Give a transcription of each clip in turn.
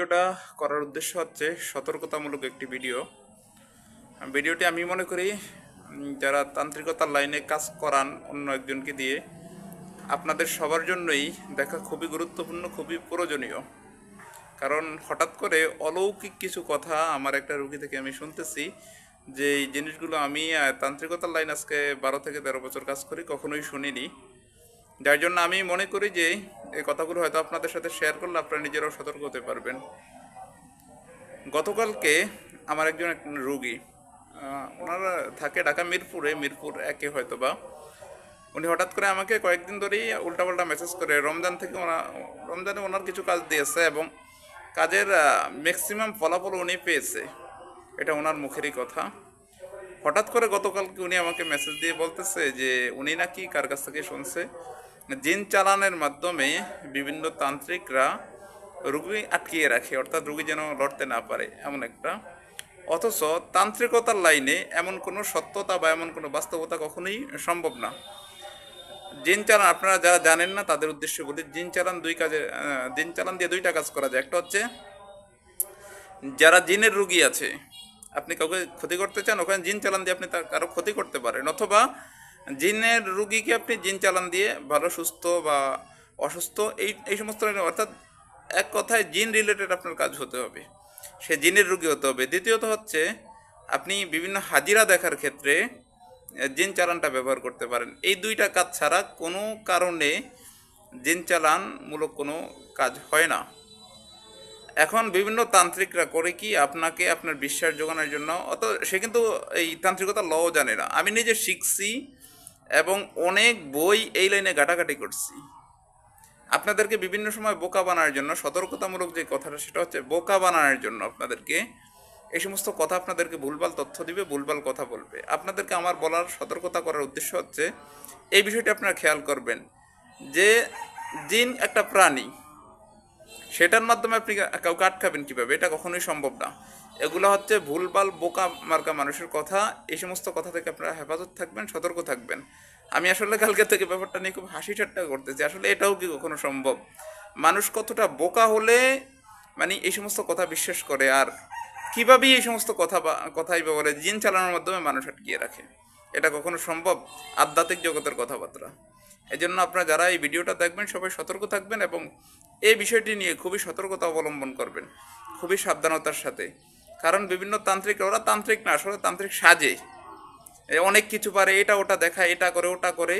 ভিডিওটা করার উদ্দেশ্য হচ্ছে সতর্কতামূলক একটি ভিডিও। ভিডিওটি আমি মনে করি যারা তান্ত্রিকতার লাইনে কাজ করান অন্য একজনকে দিয়ে, আপনাদের সবার জন্যই দেখা খুবই গুরুত্বপূর্ণ, খুবই প্রয়োজনীয়। কারণ হঠাৎ করে অলৌকিক কিছু কথা আমার একটা রুগী থেকে আমি শুনতেছি যে এই জিনিসগুলো আমি তান্ত্রিকতার লাইন আজকে বারো থেকে তেরো বছর কাজ করি, কখনোই শুনিনি। যার জন্য আমি মনে করি যে এই কথাগুলো হয়তো আপনাদের সাথে শেয়ার করলে আপনারা নিজেরাও সতর্ক হতে পারবেন। গতকালকে আমার একজন এক রুগী ওনারা থাকে ঢাকা মিরপুরে, মিরপুর একে হয়তো বা উনি হঠাৎ করে আমাকে কয়েকদিন ধরেই উল্টাপাল্টা মেসেজ করে, রমজান থেকে ওনা, রমজানে ওনার কিছু কাজ দিয়েছে এবং কাজের ম্যাক্সিমাম ফলাফল উনি পেয়েছে। এটা ওনার মুখেরই কথা। হঠাৎ করে গতকালকে উনি আমাকে মেসেজ দিয়ে বলতেছে যে উনি নাকি কার কাছ থেকে শুনছে। জিন চালানের মাধ্যমে বিভিন্ন তান্ত্রিকরা রুগী আটকিয়ে রাখে, অর্থাৎ রুগী যেন লড়তে না পারে, এমন একটা। অথচ তান্ত্রিকতার লাইনে এমন কোনো সত্যতা বা এমন কোনো বাস্তবতা কখনোই সম্ভব না। জিন চালান, আপনারা যারা জানেন না, তাদের উদ্দেশ্য বলি, জিন চালান দুই কাজে জিন চালান দিয়ে দুইটা কাজ করা যায়। একটা হচ্ছে, যারা জিনের রুগী আছে, আপনি কাউকে ক্ষতি করতে চান, ওখানে জিন চালান দিয়ে আপনি তার কারও ক্ষতি করতে পারেন, অথবা জিনের রুগীকে আপনি জিন চালান দিয়ে ভালো, সুস্থ বা অসুস্থ, এই এই সমস্ত অর্থাৎ এক কথায় জিন রিলেটেড আপনার কাজ হতে হবে। সে জিনের রুগী হতে হবে। দ্বিতীয়ত হচ্ছে, আপনি বিভিন্ন হাজিরা দেখার ক্ষেত্রে জিন চালানটা ব্যবহার করতে পারেন। এই দুইটা কাজ ছাড়া কোনো কারণে জিন চালানমূলক কোনো কাজ হয় না। এখন বিভিন্ন তান্ত্রিকরা করে কি, আপনাকে আপনার বিশ্বাস যোগানোর জন্য, অত, সে কিন্তু এই তান্ত্রিকতা লও জানে না। আমি নিজে শিখছি এবং অনেক বই এই লাইনে ঘাটাঘাটি করছি। আপনাদেরকে বিভিন্ন সময় বোকা বানানোর জন্য, সতর্কতামূলক যে কথাটা সেটা হচ্ছে বোকা বানানোর জন্য আপনাদেরকে এই সমস্ত কথা আপনাদেরকে ভুলভাল তথ্য দিবে, ভুলভাল কথা বলবে। আপনাদেরকে আমার বলার সতর্কতা করার উদ্দেশ্য হচ্ছে, এই বিষয়টি আপনারা খেয়াল করবেন যে জিন একটা প্রাণী সেটার মাধ্যমে আপনি কাউকে আটকাবেন কীভাবে? এটা কখনোই সম্ভব না। এগুলো হচ্ছে ভুলভাল বোকা মার্কা মানুষের কথা। এই সমস্ত কথা থেকে আপনারা হেফাজত থাকবেন, সতর্ক থাকবেন। আমি আসলে কালকে থেকে ব্যাপারটা নিয়ে খুব হাসি ঠাট্টা করতেছি। আসলে এটাও কি কখনো সম্ভব? মানুষ কতটা বোকা হলে মানে এই সমস্ত কথা বিশ্বাস করে, আর কীভাবে এই সমস্ত কথা কথাই বা বলে, জিন চালানোর মাধ্যমে মানুষ আটকিয়ে রাখে। এটা কখনো সম্ভব? আধ্যাত্মিক জগতের কথাবার্তা। এই জন্য আপনারা যারা এই ভিডিওটা দেখবেন, সবাই সতর্ক থাকবেন এবং এই বিষয়টি নিয়ে খুবই সতর্কতা অবলম্বন করবেন, খুবই সাবধানতার সাথে। কারণ বিভিন্ন তান্ত্রিক, ওরা তান্ত্রিক না, আসলে তান্ত্রিক সাজে। অনেক কিছু পারে, এটা ওটা দেখায়, এটা করে, ওটা করে।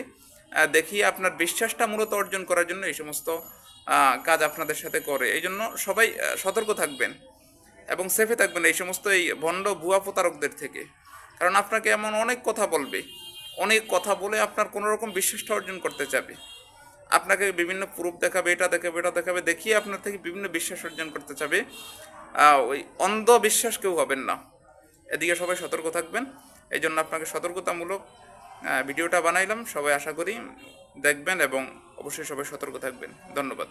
দেখিয়ে আপনার বিশ্বাসটা মূলত অর্জন করার জন্য এই সমস্ত কাজ আপনাদের সাথে করে। এই জন্য সবাই সতর্ক থাকবেন এবং সেফে থাকবেন এই সমস্ত এই ভণ্ড ভুয়া প্রতারকদের থেকে। কারণ আপনাকে এমন অনেক কথা বলবে, অনেক কথা বলে আপনার কোনো রকম বিশ্বাসটা অর্জন করতে চাবে। আপনাকে বিভিন্ন প্রুফ দেখাবে, এটা দেখাবে এটা দেখাবে, দেখিয়ে আপনার থেকে বিভিন্ন বিশ্বাস অর্জন করতে চাবে। ওই অন্ধবিশ্বাস কেউ হবেন না। এদিকে সবাই সতর্ক থাকবেন। এই জন্য আপনাকে সতর্কতামূলক ভিডিওটা বানাইলাম। সবাই আশা করি দেখবেন এবং অবশ্যই সবাই সতর্ক থাকবেন। ধন্যবাদ।